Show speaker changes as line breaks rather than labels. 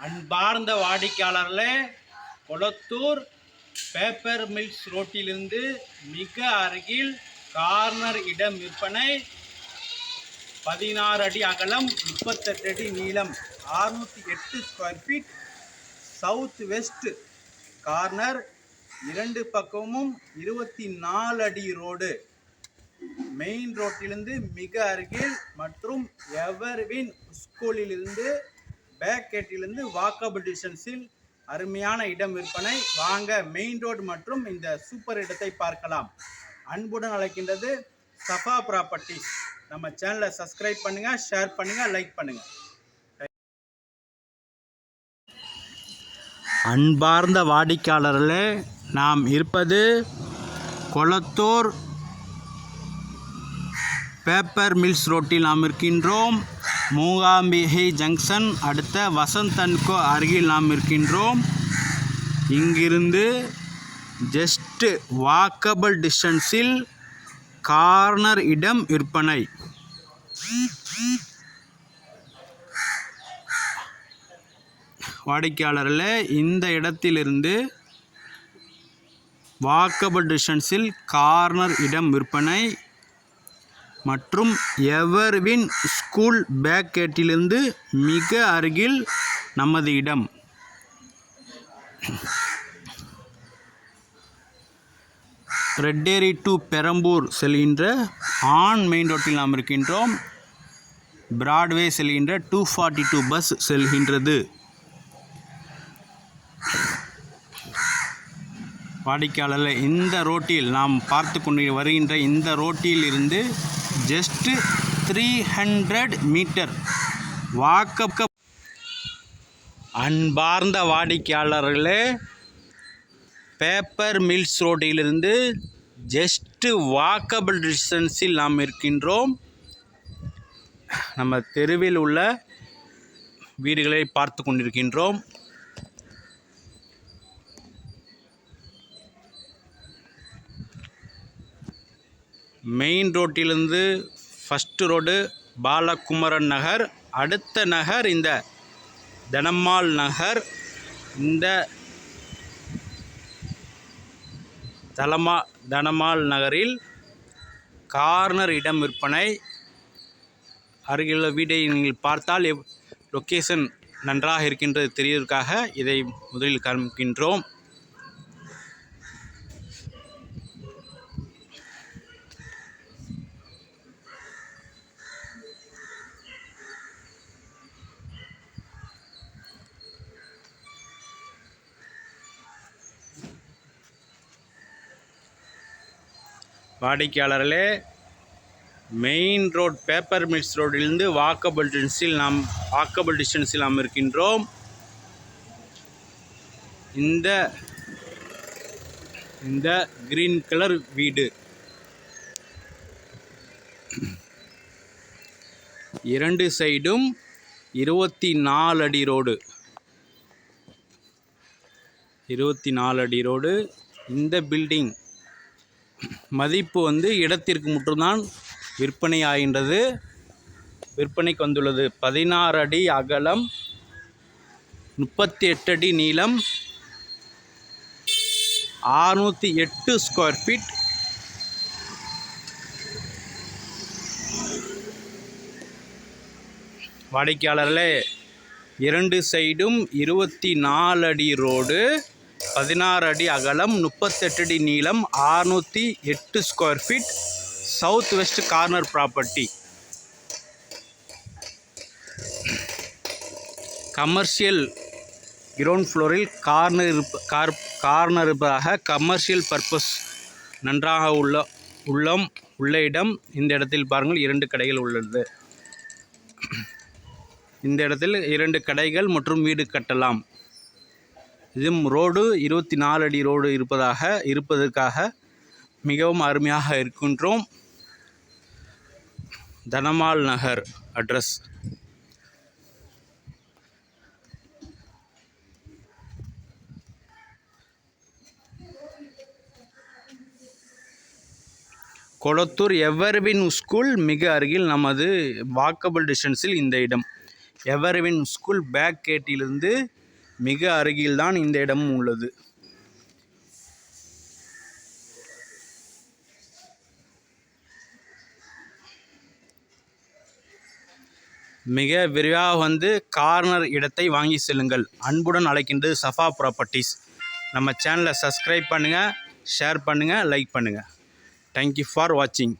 அன்பார்ந்த வாடிக்கையாளர்களே Kolathur paper mills ரோட்டிலிருந்து மிக அருகில் கார்னர் இடம் விற்பனை. பதினாறு அடி அகலம் முப்பத்தெட்டு அடி நீளம் அறுநூற்றி எட்டு square feet south west corner இரண்டு பக்கமும் இருபத்தி நாலு அடி ரோடு மெயின் ரோட்டிலிருந்து மிக அருகில் மற்றும் எவர்வின் ஸ்கூலிலிருந்து பேக் கேட்டிலிருந்து வாக்கபிள் டிஸ்டன்ஸில் அருமையான இடம் விற்பனை. வாங்க மெயின் ரோடு மற்றும் இந்த சூப்பர் இடத்தை பார்க்கலாம். அன்புடன் அழைக்கின்றது சஃபா ப்ராப்பர்ட்டிஸ் நம்ம சேனலை சப்ஸ்கிரைப் பண்ணுங்கள் ஷேர் பண்ணுங்கள் லைக் பண்ணுங்கள் அன்பார்ந்த வாடிக்கையாளர்களே நாம் இருப்பது கொளத்தூர் பேப்பர் மில்ஸ் ரோட்டில் நாம் இருக்கின்றோம். மூகாம்பிகை ஜங்ஷன் அடுத்த வசந்த் அருகில் நாம் இருக்கின்றோம் இங்கிருந்து ஜஸ்ட் வாக்கபிள் டிஸ்டன்ஸில் கார்னர் இடம் விற்பனை. வாடிக்கையாளரில் இந்த இடத்திலிருந்து வாக்கபிள் டிஸ்டன்ஸில் கார்னர் இடம் விற்பனை. மற்றும் எவர்வின் ஸ்கூல் பேக்கேட்டிலிருந்து மிக அருகில் நமது இடம். ரெட்டேரி டு பெரம்பூர் செல்கின்ற ஆன் மெயின் ரோட்டில் நாம் இருக்கின்றோம். பிராட்வே செல்கின்ற டூ ஃபார்ட்டி டூ பஸ் செல்கின்றது. வாடிக்கையாளர்கள் இந்த ரோட்டில் நாம் பார்த்து கொண்டு வருகின்ற இந்த ரோட்டில் இருந்து just three hundred metre walkable அன்பார்ந்த வாடிக்கையாளர்களே பேப்பர் மில்ஸ் ரோட்டிலிருந்து ஜஸ்ட்டு வாக்கபிள் டிஸ்டன்ஸில் நாம் இருக்கின்றோம். நம்ம தெருவில் உள்ள வீடுகளை பார்த்து கொண்டிருக்கின்றோம். மெயின் ரோட்டிலிருந்து ஃபஸ்ட்டு ரோடு பாலகுமரன் நகர் அடுத்த நகர் இந்த தனம்மாள் நகர் இந்த தலமா தனமால் நகரில் கார்னர் இடம் விற்பனை. அருகிலுள்ள வீடை நீங்கள் பார்த்தால் எவ் லொக்கேஷன் நன்றாக இருக்கின்றது தெரிவதற்காக இதை முதலில் காண்கின்றோம் வாடிக்கையாளர்களே மெயின் ரோட் பேப்பர் மில்ஸ் ரோடிலிருந்து வாக்கபிள் டிஸ்டன்ஸில் நாம் வாக்கபிள் டிஸ்டன்ஸில் நாம் இருக்கின்றோம். இந்த இந்த கிரீன் கலர் வீடு. இரண்டு சைடும் இருபத்தி நாலு அடி ரோடு இருபத்தி நாலு அடி ரோடு இந்த பில்டிங் மதிப்பு வந்து இடத்திற்கு மட்டும்தான் விற்பனை ஆகின்றது. விற்பனைக்கு வந்துள்ளது. பதினாறு அடி அகலம் முப்பத்தி எட்டு அடி நீளம் ஆறுநூற்றி எட்டு ஸ்கொயர் ஃபீட் வாடிக்கையாளர்களே இரண்டு சைடும் இருபத்தி நாலு அடி ரோடு பதினாறு அடி அகலம் முப்பத்தெட்டு அடி நீளம் ஆறுநூற்றி எட்டு square feet south west corner property commercial ground ஃப்ளோரில் கார்னர் இருப்ப கார் கார்னர் இருப்பதாக கமர்ஷியல் பர்பஸ் நன்றாக உள்ள உள்ளம் உள்ள இடம். இந்த இடத்தில் பாருங்கள் இரண்டு கடைகள் உள்ளது. இந்த இடத்தில் இரண்டு கடைகள் மற்றும் வீடு கட்டலாம். இதுவும் ரோடு இருபத்தி நாலு அடி ரோடு இருப்பதாக இருப்பதற்காக மிகவும் அருமையாக இருக்கின்றோம். தனமால் நகர் அட்ரஸ். கொளத்தூர் எவர்வின் ஸ்கூல் மிக அருகில் நமது வாக்கபிள் டிஸ்டன்ஸில் இந்த இடம். எவர்வின் ஸ்கூல் பேக் கேட்டிலிருந்து மிக அருகில்தான் இந்த இடமும் உள்ளது. மிக விரைவாக வந்து கார்னர் இடத்தை வாங்கி செல்லுங்கள். அன்புடன் அழைக்கின்றது சஃபா ப்ராப்பர்ட்டிஸ். நம்ம சேனலை சப்ஸ்கிரைப் பண்ணுங்கள் ஷேர் பண்ணுங்கள் லைக் பண்ணுங்கள் தேங்க்யூ ஃபார் வாட்சிங்